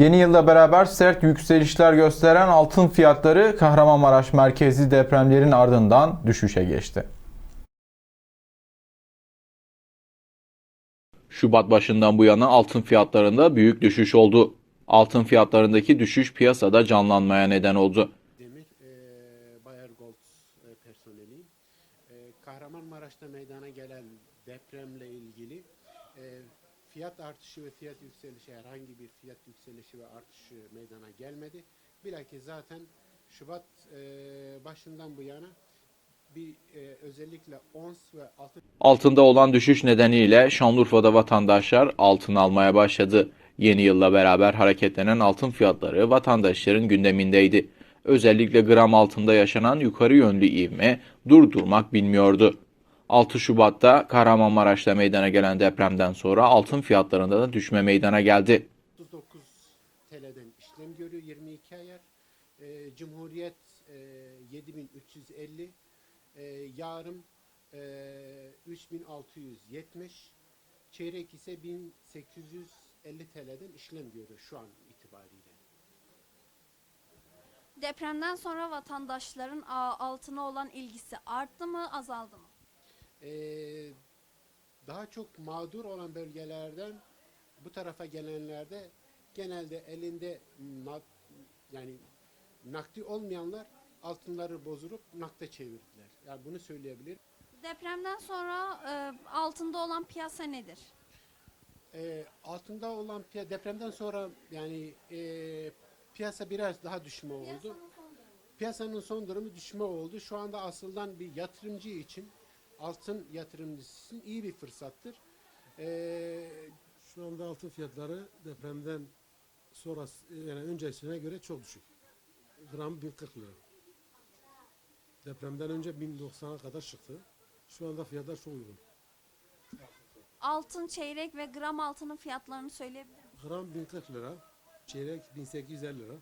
Yeni yılla beraber sert yükselişler gösteren altın fiyatları Kahramanmaraş merkezli depremlerin ardından düşüşe geçti. Şubat başından bu yana altın fiyatlarında büyük düşüş oldu. Altın fiyatlarındaki düşüş piyasada canlanmaya neden oldu. Demir, e, Bayer Gold e, personeliyim. E, Kahramanmaraş'ta meydana gelen depremle ilgili e, fiyat artışı ve fiyat yükselişi herhangi bir fiyat yükselişi ve artışı meydana gelmedi. Bilakis zaten Şubat e, başından bu yana bir e, özellikle ons ve altın Altında olan düşüş nedeniyle Şanlıurfa'da vatandaşlar altın almaya başladı. Yeni yılla beraber hareketlenen altın fiyatları vatandaşların gündemindeydi. Özellikle gram altında yaşanan yukarı yönlü ivme durdurmak bilmiyordu. 6 Şubat'ta Kahramanmaraş'ta meydana gelen depremden sonra altın fiyatlarında da düşme meydana geldi. 39 TL'den işlem görüyor 22 ayar. E, Cumhuriyet e, 7350. E, yarım e, 3670. Çeyrek ise 1850 TL'den işlem görüyor şu an itibariyle. Depremden sonra vatandaşların altına olan ilgisi arttı mı, azaldı mı? E, daha çok mağdur olan bölgelerden bu tarafa gelenlerde genelde elinde na- yani nakdi olmayanlar altınları bozdurup nakde çevirdiler. Yani bunu söyleyebilir. Depremden sonra e, altında olan piyasa nedir? E, altında olan piya- depremden sonra yani e, piyasa biraz daha düşme oldu. Piyasanın son durumu düşme oldu. Şu anda asıldan bir yatırımcı için altın yatırımcısı için iyi bir fırsattır. E, Şu anda altın fiyatları depremden sonra yani öncesine göre çok düşük. Gram 1040 lira. Depremden önce 1090'a kadar çıktı. Şu anda fiyatlar çok uygun. Altın, çeyrek ve gram altının fiyatlarını söyleyebilir misiniz? Gram 1040 lira, çeyrek 1850 lira,